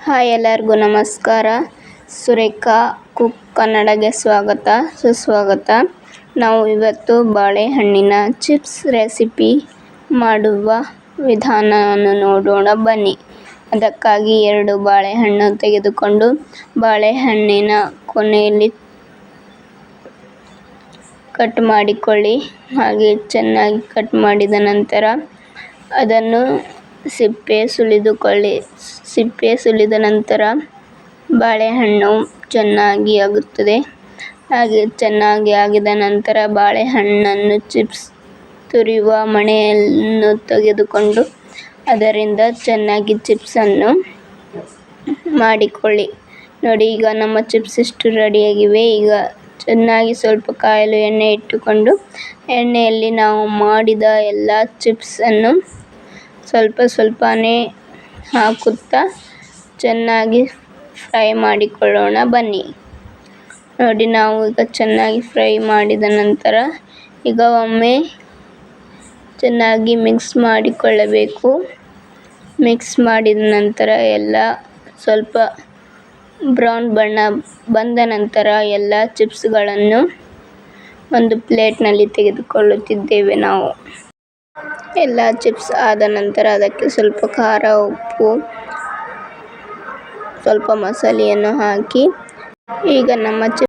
Hi ಎಲ್ಲರಿಗೂ ನಮಸ್ಕಾರ. Surekha cook ಕನ್ನಡಗೆ ಸ್ವಾಗತ, ಸುಸ್ವಾಗತ. ನಾವು ಇವತ್ತು ಬಾಳೆಹಣ್ಣಿನ ಚಿಪ್ಸ್ ರೆಸಿಪಿ ಮಾಡುವ ವಿಧಾನವನ್ನು ನೋಡೋಣ. ಬನ್ನಿ. ಅದಕ್ಕಾಗಿ ಎರಡು ಬಾಳೆಹಣ್ಣು ತೆಗೆದುಕೊಂಡು ಬಾಳೆಹಣ್ಣಿನ ಕೊನೆಯಲ್ಲಿ ಕಟ್ ಮಾಡಿಕೊಳ್ಳಿ. ಹಾಗೆ ಚೆನ್ನಾಗಿ ಕಟ್ ಮಾಡಿದ ನಂತರ ಅದನ್ನು ಸಿಪ್ಪೆ ಸುಲಿದುಕೊಳ್ಳಿ. ಸಿಪ್ಪೆ ಸುಲಿದ ನಂತರ ಬಾಳೆಹಣ್ಣು ಚೆನ್ನಾಗಿ ಆಗುತ್ತದೆ. ಹಾಗೆ ಚೆನ್ನಾಗಿ ಆಗಿದ ನಂತರ ಬಾಳೆಹಣ್ಣನ್ನು ಚಿಪ್ಸ್ ತುರಿಯುವ ಮಣೆಯನ್ನು ತೆಗೆದುಕೊಂಡು ಅದರಿಂದ ಚೆನ್ನಾಗಿ ಚಿಪ್ಸನ್ನು ಮಾಡಿಕೊಳ್ಳಿ. ನೋಡಿ, ಈಗ ನಮ್ಮ ಚಿಪ್ಸ್ ಇಷ್ಟು ರೆಡಿಯಾಗಿವೆ. ಈಗ ಚೆನ್ನಾಗಿ ಸ್ವಲ್ಪ ಕಾಯಲು ಎಣ್ಣೆ ಇಟ್ಟುಕೊಂಡು ಎಣ್ಣೆಯಲ್ಲಿ ನಾವು ಮಾಡಿದ ಎಲ್ಲ ಚಿಪ್ಸನ್ನು ಸ್ವಲ್ಪ ಸ್ವಲ್ಪನೇ ಹಾಕುತ್ತಾ ಚೆನ್ನಾಗಿ ಫ್ರೈ ಮಾಡಿಕೊಳ್ಳೋಣ. ಬನ್ನಿ. ನೋಡಿ, ನಾವು ಈಗ ಚೆನ್ನಾಗಿ ಫ್ರೈ ಮಾಡಿದ ನಂತರ ಈಗ ಒಮ್ಮೆ ಚೆನ್ನಾಗಿ ಮಿಕ್ಸ್ ಮಾಡಿಕೊಳ್ಳಬೇಕು. ಮಿಕ್ಸ್ ಮಾಡಿದ ನಂತರ ಎಲ್ಲ ಸ್ವಲ್ಪ ಬ್ರೌನ್ ಬಣ್ಣ ಬಂದ ನಂತರ ಎಲ್ಲ ಚಿಪ್ಸ್ಗಳನ್ನು ಒಂದು ಪ್ಲೇಟ್ನಲ್ಲಿ ತೆಗೆದುಕೊಳ್ಳುತ್ತಿದ್ದೇವೆ ನಾವು. ಎಲ್ಲ ಚಿಪ್ಸ್ ಆದ ನಂತರ ಅದಕ್ಕೆ ಸ್ವಲ್ಪ ಖಾರ ಉಪ್ಪು ಸ್ವಲ್ಪ ಮಸಾಲೆಯನ್ನು ಹಾಕಿ ಈಗ ನಮ್ಮ ಚಿಪ್